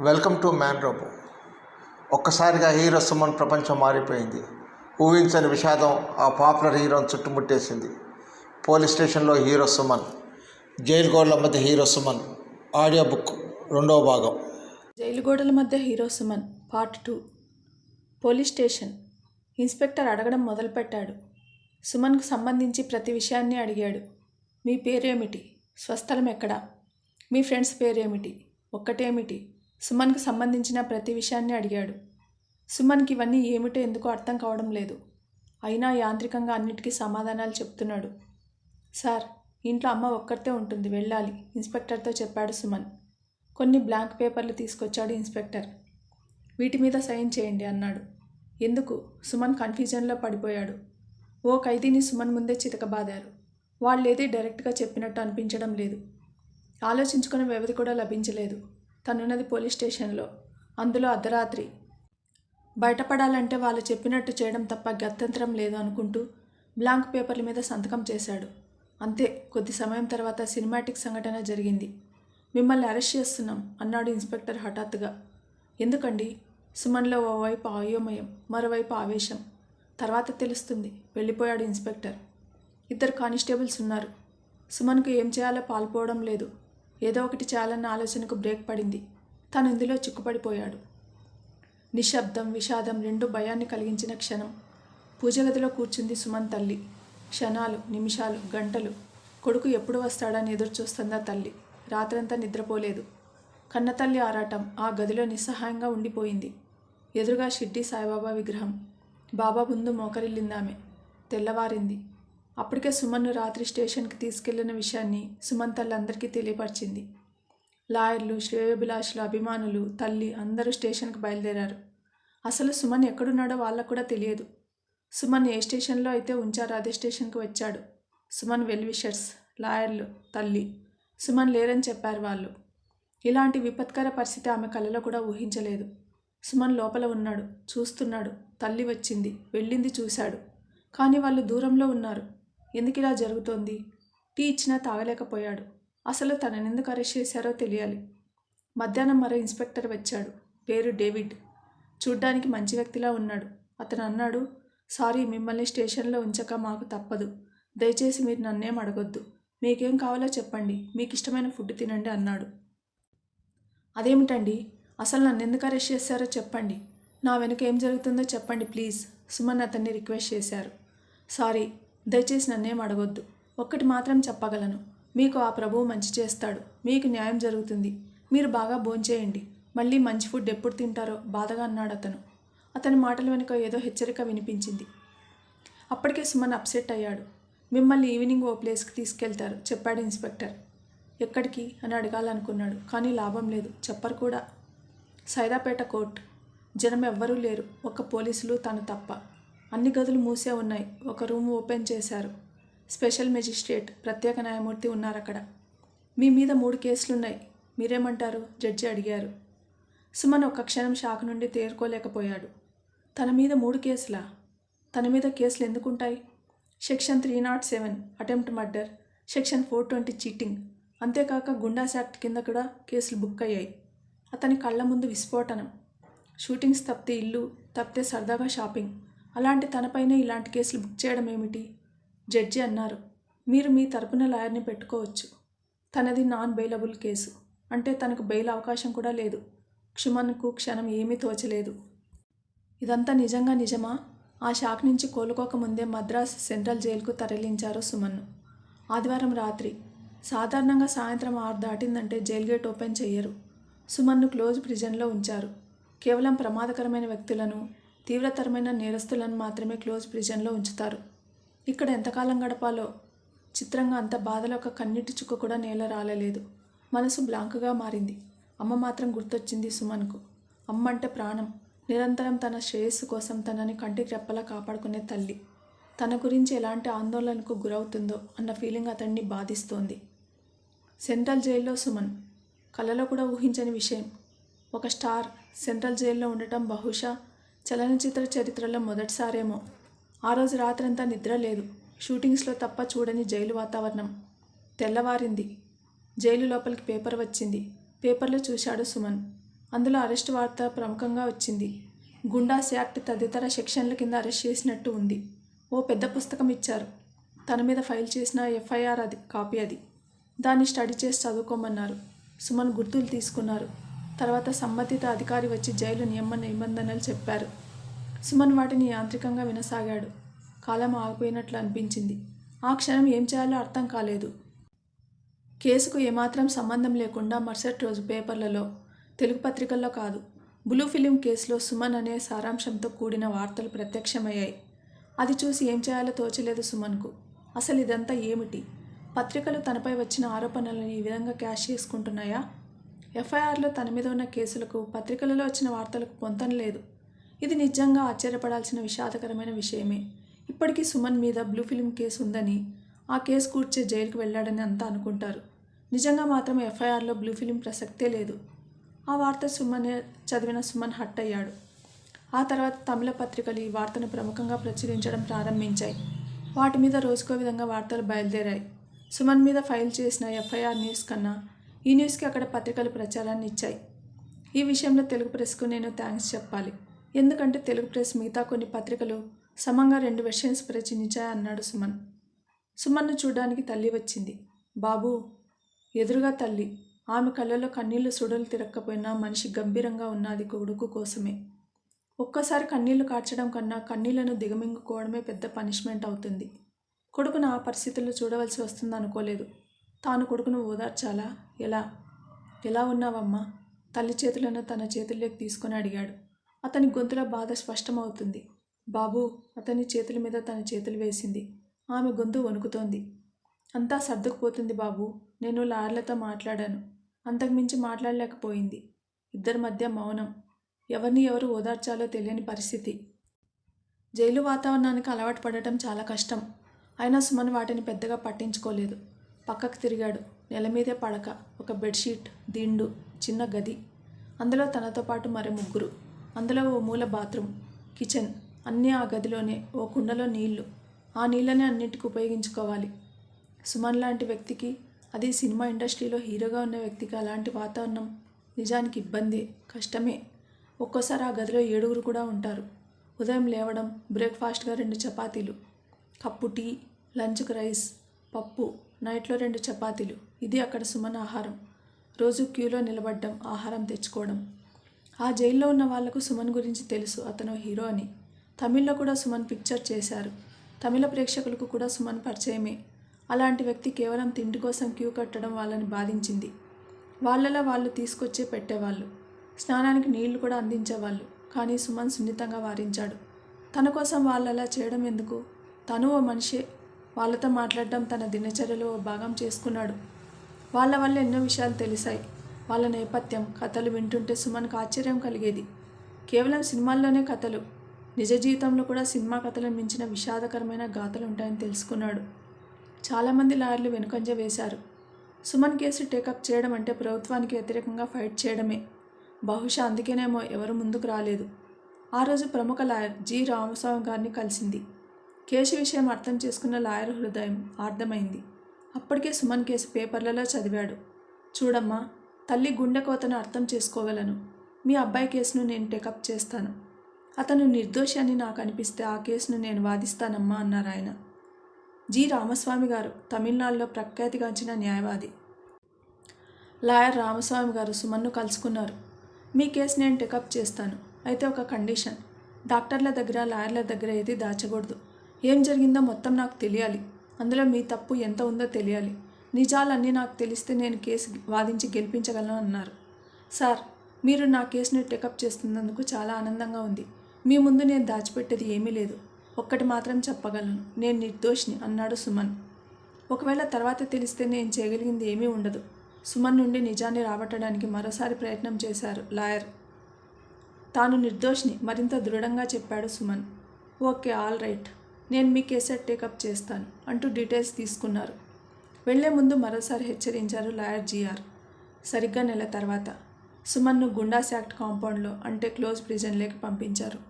Welcome to man robo ఒక్కసారిగా hero Suman ప్రపంచం మారిపోయింది. ఊహించని విషాదం ఆ పాపులర్ హీరోని చుట్టుముట్టేసింది. పోలీస్ స్టేషన్లో హీరో సుమన్ జైలు గోడల మధ్య హీరో సుమన్ ఆడియో బుక్ రెండవ భాగం. జైలు గోడల మధ్య hero Suman part two. Police station inspector అడగడం మొదలుపెట్టాడు. సుమన్కు సంబంధించి ప్రతి విషయాన్ని అడిగాడు. మీ పేరేమిటి? స్వస్థలం ఎక్కడ? మీ ఫ్రెండ్స్ పేరేమిటి? ఒక్కటేమిటి? సుమన్కు సంబంధించిన ప్రతి విషయాన్ని అడిగాడు. సుమన్కి ఇవన్నీ ఏమిటో ఎందుకో అర్థం కావడం లేదు. అయినా యాంత్రికంగా అన్నిటికీ సమాధానాలు చెప్తున్నాడు. సార్ ఇంట్లో అమ్మ ఒక్కరితే ఉంటుంది వెళ్ళాలి ఇన్స్పెక్టర్తో చెప్పాడు సుమన్. కొన్ని బ్లాంక్ పేపర్లు తీసుకొచ్చాడు ఇన్స్పెక్టర్. వీటి మీద సైన్ చేయండి అన్నాడు. ఎందుకు? సుమన్ కన్ఫ్యూజన్లో పడిపోయాడు. ఓ ఖైదీని సుమన్ ముందే చితకబాదారు. వాళ్ళేది డైరెక్ట్గా చెప్పినట్టు అనిపించడం లేదు. ఆలోచించుకునే వ్యవధి కూడా లభించలేదు. తనున్నది పోలీస్ స్టేషన్లో. అందులో అర్ధరాత్రి. బయటపడాలంటే వాళ్ళు చెప్పినట్టు చేయడం తప్ప గత్యంతరం లేదు అనుకుంటూ బ్లాంక్ పేపర్ల మీద సంతకం చేశాడు. అంతే కొద్ది సమయం తర్వాత సినిమాటిక్ సంఘటన జరిగింది. మిమ్మల్ని అరెస్ట్ చేస్తున్నాం అన్నాడు ఇన్స్పెక్టర్ హఠాత్తుగా. ఎందుకండి? సుమన్లో ఓవైపు అయోమయం మరోవైపు ఆవేశం. తర్వాత తెలుస్తుంది వెళ్ళిపోయాడు ఇన్స్పెక్టర్. ఇద్దరు కానిస్టేబుల్స్ ఉన్నారు. సుమన్కు ఏం చేయాలో పాల్పోవడం లేదు. ఏదో ఒకటి చేయాలన్న ఆలోచనకు బ్రేక్ పడింది. తను ఇందులో చిక్కుపడిపోయాడు. నిశ్శబ్దం విషాదం రెండు భయాన్ని కలిగించిన క్షణం. పూజగదిలో కూర్చుంది సుమన్ తల్లి. క్షణాలు నిమిషాలు గంటలు. కొడుకు ఎప్పుడు వస్తాడని ఎదురుచూస్తుందా తల్లి. రాత్రంతా నిద్రపోలేదు. కన్నతల్లి ఆరాటం ఆ గదిలో నిస్సహాయంగా ఉండిపోయింది. ఎదురుగా షిడ్డి సాయిబాబా విగ్రహం. బాబా ముందు మోకరిల్లిందామె. తెల్లవారింది. అప్పటికే సుమన్ను రాత్రి స్టేషన్కి తీసుకెళ్ళిన విషయాన్ని సుమన్ తల్లందరికీ తెలియపరిచింది. లాయర్లు శ్రేయభిలాషులు అభిమానులు తల్లి అందరూ స్టేషన్కి బయలుదేరారు. అసలు సుమన్ ఎక్కడున్నాడో వాళ్ళకు కూడా తెలియదు. సుమన్ ఏ స్టేషన్లో అయితే ఉంచారో అదే స్టేషన్కి వచ్చాడు. సుమన్ వెల్విషర్స్ లాయర్లు తల్లి. సుమన్ లేరని చెప్పారు వాళ్ళు. ఇలాంటి విపత్కర పరిస్థితి ఆమె కలలో కూడా ఊహించలేదు. సుమన్ లోపల ఉన్నాడు చూస్తున్నాడు. తల్లి వచ్చింది వెళ్ళింది చూశాడు. కానీ వాళ్ళు దూరంలో ఉన్నారు. ఎందుకు ఇలా జరుగుతోంది? టీ ఇచ్చినా తాగలేకపోయాడు. అసలు తనని ఎందుకు అరెస్ట్ చేశారో తెలియాలి. మధ్యాహ్నం మరో ఇన్స్పెక్టర్ వచ్చాడు. పేరు డేవిడ్. చూడ్డానికి మంచి వ్యక్తిలా ఉన్నాడు. అతను అన్నాడు సారీ మిమ్మల్ని స్టేషన్లో ఉంచక మాకు తప్పదు. దయచేసి మీరు నన్నేం అడగొద్దు. మీకేం కావాలో చెప్పండి. మీకు ఇష్టమైన ఫుడ్ తినండి అన్నాడు. అదేమిటండి? అసలు నన్ను ఎందుకు అరెస్ట్ చేశారో చెప్పండి. నా వెనుక ఏం జరుగుతుందో చెప్పండి ప్లీజ్ సుమన్ అతన్ని రిక్వెస్ట్ చేశారు. సారీ దయచేసి నన్నేం అడగొద్దు. ఒక్కటి మాత్రం చెప్పగలను. మీకు ఆ ప్రభువు మంచి చేస్తాడు. మీకు న్యాయం జరుగుతుంది. మీరు బాగా భోంచేయండి. మళ్ళీ మంచి ఫుడ్ ఎప్పుడు తింటారో బాధగా అన్నాడు అతను. అతని మాటల వెనుక ఏదో హెచ్చరిక వినిపించింది. అప్పటికే సుమన్ అప్సెట్ అయ్యాడు. మిమ్మల్ని ఈవినింగ్ ఓ ప్లేస్కి తీసుకెళ్తారు చెప్పాడు ఇన్స్పెక్టర్. ఎక్కడికి? అని అడగాలనుకున్నాడు కానీ లాభం లేదు. చెప్పరు కూడా. సైదాపేట కోర్ట్. జనం ఎవ్వరూ లేరు. ఒక్క పోలీసులు తను తప్ప. అన్ని గదులు మూసే ఉన్నాయి. ఒక రూమ్ ఓపెన్ చేశారు. స్పెషల్ మెజిస్ట్రేట్ ప్రత్యేక న్యాయమూర్తి ఉన్నారు అక్కడ మీ మీద మూడు కేసులున్నాయి. మీరేమంటారు? జడ్జి అడిగారు. సుమన్ ఒక్క క్షణం షాక్ నుండి తేరుకోలేకపోయాడు. తన మీద మూడు కేసులా? తన మీద కేసులు ఎందుకుంటాయి? Section three not seven attempt murder section four twenty cheating. అంతేకాక గుండాస్ యాక్ట్ కింద కూడా కేసులు బుక్ అయ్యాయి. అతని కళ్ళ ముందు విస్ఫోటనం. షూటింగ్స్ తప్పితే ఇల్లు తప్పితే సరదాగా షాపింగ్. అలాంటి తనపైనే ఇలాంటి కేసులు బుక్ చేయడం ఏమిటి? జడ్జి అన్నారు. మీరు మీ తరపున లాయర్ని పెట్టుకోవచ్చు. తనది నాన్ బెయిలబుల్ కేసు. అంటే తనకు బెయిల్ అవకాశం కూడా లేదు. క్షుమన్కు క్షణం ఏమీ తోచలేదు. ఇదంతా నిజంగా నిజమా? ఆ షాక్ నుంచి కోలుకోకముందే మద్రాస్ సెంట్రల్ జైలుకు తరలించారు సుమన్ను ఆదివారం రాత్రి. సాధారణంగా సాయంత్రం ఆరు దాటిందంటే జైలు గేట్ ఓపెన్ చేయరు సుమన్ను క్లోజ్ ప్రిజన్లో ఉంచారు. కేవలం ప్రమాదకరమైన వ్యక్తులను తీవ్రతరమైన నేరస్తులను మాత్రమే క్లోజ్ ప్రిజన్లో ఉంచుతారు. ఇక్కడ ఎంతకాలం గడపాలో? చిత్రంగా అంత బాధలో ఒక కన్నీటి చుక్క కూడా నేల రాలలేదు. మనసు బ్లాంక్గా మారింది. అమ్మ మాత్రం గుర్తొచ్చింది సుమన్కు. అమ్మ అంటే ప్రాణం. నిరంతరం తన శ్రేయస్సు కోసం తనని కంటికి రెప్పలా కాపాడుకునే తల్లి. తన గురించి ఎలాంటి ఆందోళనకు గురవుతుందో అన్న ఫీలింగ్ అతన్ని బాధిస్తోంది. సెంట్రల్ జైల్లో సుమన్. కలలో కూడా ఊహించని విషయం. ఒక స్టార్ సెంట్రల్ జైల్లో ఉండటం బహుశా చలనచిత్ర చరిత్రలో మొదటిసారేమో. ఆ రోజు రాత్రంతా నిద్ర లేదు. షూటింగ్స్లో తప్ప చూడని జైలు వాతావరణం. తెల్లవారింది. జైలు లోపలికి పేపర్ వచ్చింది. పేపర్లో చూశాడు సుమన్. అందులో అరెస్ట్ వార్త ప్రముఖంగా వచ్చింది. గుండాస్ యాక్ట్ తదితర సెక్షన్ల కింద అరెస్ట్ చేసినట్టు ఉంది. ఓ పెద్ద పుస్తకం ఇచ్చారు. తన మీద ఫైల్ చేసిన ఎఫ్ఐఆర్ అది కాపీ అది. దాన్ని స్టడీ చేసి చదువుకోమన్నారు. సుమన్ గుర్తులు తీసుకున్నారు. తర్వాత సంబంధిత అధికారి వచ్చి జైలు నియమ నిబంధనలు చెప్పారు. సుమన్ వాటిని యాంత్రికంగా వినసాగాడు. కాలం ఆగిపోయినట్లు అనిపించింది. ఆ క్షణం ఏం చేయాలో అర్థం కాలేదు. కేసుకు ఏమాత్రం సంబంధం లేకుండా మరుసటి రోజు పేపర్లలో తెలుగు పత్రికల్లో కాదు బ్లూ ఫిలిం కేసులో సుమన్ అనే సారాంశంతో కూడిన వార్తలు ప్రత్యక్షమయ్యాయి. అది చూసి ఏం చేయాలో తోచలేదు సుమన్కు. అసలు ఇదంతా ఏమిటి? పత్రికలు తనపై వచ్చిన ఆరోపణలను ఈ విధంగా క్యాష్ చేసుకుంటున్నాయా? ఎఫ్ఐఆర్లో తన మీద ఉన్న కేసులకు పత్రికలలో వచ్చిన వార్తలకు పొంతన లేదు. ఇది నిజంగా ఆశ్చర్యపడాల్సిన విషాదకరమైన విషయమే. ఇప్పటికీ సుమన్ మీద బ్లూ ఫిలిం కేసు ఉందని ఆ కేసు కూర్చే జైలుకు వెళ్ళాడని అంతా అనుకుంటారు. నిజంగా మాత్రం ఎఫ్ఐఆర్లో బ్లూ ఫిలిం ప్రసక్తే లేదు. ఆ వార్త సుమన్ చదివిన సుమన్ హట్ అయ్యాడు. ఆ తర్వాత తమిళ పత్రికలు ఈ వార్తను ప్రముఖంగా ప్రచురించడం ప్రారంభించాయి. వాటి మీద రోజుకో విధంగా వార్తలు బయలుదేరాయి. సుమన్ మీద ఫైల్ చేసిన ఎఫ్ఐఆర్ న్యూస్ కన్నా ఈ న్యూస్కి అక్కడ పత్రికలు ప్రచారాన్ని ఇచ్చాయి. ఈ విషయంలో తెలుగు ప్రెస్కు నేను థ్యాంక్స్ చెప్పాలి. ఎందుకంటే తెలుగు ప్రెస్ మిగతా కొన్ని పత్రికలు సమంగా రెండు వెర్షన్స్ ప్రచురించాయి అన్నాడు సుమన్. సుమన్ను చూడడానికి తల్లి వచ్చింది. బాబు ఎదురుగా తల్లి. ఆమె కళ్ళలో కన్నీళ్ళు సుడలు తిరక్కపోయినా మనిషి గంభీరంగా ఉన్నది కొడుకు కోసమే. ఒక్కసారి కన్నీళ్ళు కార్చడం కన్నా కన్నీళ్ళను దిగమింగుకోవడమే పెద్ద పనిష్మెంట్ అవుతుంది. కొడుకును ఆ పరిస్థితుల్లో చూడవలసి వస్తుంది అనుకోలేదు తాను కొడుకును ఓదార్చాలా? ఎలా? ఎలా ఉన్నావమ్మా? తల్లి చేతులను తన చేతుల్లోకి తీసుకొని అడిగాడు. అతని గొంతులో బాధ స్పష్టమవుతుంది. బాబు అతని చేతుల మీద తన చేతులు వేసింది. ఆమె గొంతు వణుకుతోంది. అంతా సర్దుకుపోతుంది బాబు. నేను లార్లతో మాట్లాడాను. అంతకుమించి మాట్లాడలేకపోయింది. ఇద్దరి మధ్య మౌనం. ఎవరిని ఎవరు ఓదార్చాలో తెలియని పరిస్థితి. జైలు వాతావరణానికి అలవాటు పడటం చాలా కష్టం. అయినా సుమన్ వాటిని పెద్దగా పట్టించుకోలేదు. పక్కకు తిరిగాడు. నెల మీదే పడక ఒక బెడ్షీట్ దిండు చిన్న గది. అందులో తనతో పాటు మరి ముగ్గురు. అందులో ఓ మూల బాత్రూమ్ కిచెన్. అన్నీ ఆ గదిలోనే ఓ కుండలో నీళ్ళు. ఆ నీళ్ళనే అన్నింటికి ఉపయోగించుకోవాలి. సుమన్ లాంటి వ్యక్తికి అది సినిమా ఇండస్ట్రీలో హీరోగా ఉన్న వ్యక్తికి అలాంటి వాతావరణం నిజానికి ఇబ్బంది కష్టమే. ఒక్కోసారి ఆ గదిలో ఏడుగురు కూడా ఉంటారు. ఉదయం లేవడం బ్రేక్ఫాస్ట్గా రెండు చపాతీలు కప్పు టీ లంచ్కి రైస్ పప్పు నైట్లో రెండు చపాతీలు ఇది అక్కడ సుమన్ ఆహారం. రోజు క్యూలో నిలబడ్డం ఆహారం తెచ్చుకోవడం. ఆ జైల్లో ఉన్న వాళ్ళకు సుమన్ గురించి తెలుసు అతను హీరో అని. తమిళ్ళో కూడా సుమన్ పిక్చర్ చేశారు. తమిళ ప్రేక్షకులకు కూడా సుమన్ పరిచయమే. అలాంటి వ్యక్తి కేవలం తిండి కోసం క్యూ కట్టడం వాళ్ళని బాధించింది. వాళ్ళలా వాళ్ళు తీసుకొచ్చే పెట్టేవాళ్ళు. స్నానానికి నీళ్ళు కూడా అందించేవాళ్ళు. కానీ సుమన్ సున్నితంగా వారించాడు. తన కోసం వాళ్ళలా చేయడం ఎందుకు? తను ఓ మనిషే. వాళ్ళతో మాట్లాడడం తన దినచర్యలో ఓ భాగం చేసుకున్నాడు. వాళ్ళ వల్ల ఎన్నో విషయాలు తెలిసాయి. వాళ్ళ నేపథ్యం కథలు వింటుంటే సుమన్కు ఆశ్చర్యం కలిగేది. కేవలం సినిమాల్లోనే కథలు. నిజ జీవితంలో కూడా సినిమా కథలను మించిన విషాదకరమైన గాథలు ఉంటాయని తెలుసుకున్నాడు. చాలామంది లాయర్లు వెనుకంజ వేశారు. సుమన్ కేసు టేకప్ చేయడం అంటే ప్రభుత్వానికి వ్యతిరేకంగా ఫైట్ చేయడమే. బహుశా అందుకేనేమో ఎవరు ముందుకు రాలేదు. ఆ రోజు ప్రముఖ లాయర్ జి. రామస్వామి గారిని కలిసింది. కేసు విషయం అర్థం చేసుకున్న లాయర్ హృదయం అర్థమైంది. అప్పటికే సుమన్ కేసు పేపర్లలో చదివాడు. చూడమ్మా తల్లి గుండె కోతను అర్థం చేసుకోగలను. మీ అబ్బాయి కేసును నేను టేకప్ చేస్తాను. అతను నిర్దోషి అని నాకు అనిపిస్తే ఆ కేసును నేను వాదిస్తానమ్మా అన్నారు ఆయన. జి. రామస్వామి గారు తమిళనాడులో ప్రఖ్యాతిగాంచిన న్యాయవాది. లాయర్ రామస్వామి గారు సుమన్ను కలుసుకున్నారు. మీ కేసు నేను టేకప్ చేస్తాను. అయితే ఒక కండిషన్ డాక్టర్ల దగ్గర లాయర్ల దగ్గర ఏది దాచకూడదు. ఏం జరిగిందో మొత్తం నాకు తెలియాలి. అందులో మీ తప్పు ఎంత ఉందో తెలియాలి. నిజాలన్నీ నాకు తెలిస్తే నేను కేసు వాదించి గెలిపించగలను అన్నారు. సార్ మీరు నా కేసుని టేకప్ చేస్తున్నందుకు చాలా ఆనందంగా ఉంది. మీ ముందు నేను దాచిపెట్టేది ఏమీ లేదు. ఒక్కటి మాత్రం చెప్పగలను. నేను నిర్దోషిని అన్నాడు సుమన్. ఒకవేళ తర్వాత తెలిస్తే నేను చేయగలిగింది ఏమీ ఉండదు. సుమన్ నుండి నిజాన్ని రాబట్టడానికి మరోసారి ప్రయత్నం చేశారు లాయర్. తాను నిర్దోషిని మరింత దృఢంగా చెప్పాడు సుమన్. Okay all right. నేను మీ కేసెట్ టేకప్ చేస్తాను అంటూ డీటెయిల్స్ తీసుకున్నారు. వెళ్ళే ముందు మరోసారి హెచ్చరించారు లాయర్ జీఆర్. సరిగ్గా నెల తర్వాత సుమన్ను గుండాస్ యాక్ట్ కాంపౌండ్లో అంటే క్లోజ్ ప్రిజన్లోకి పంపించారు.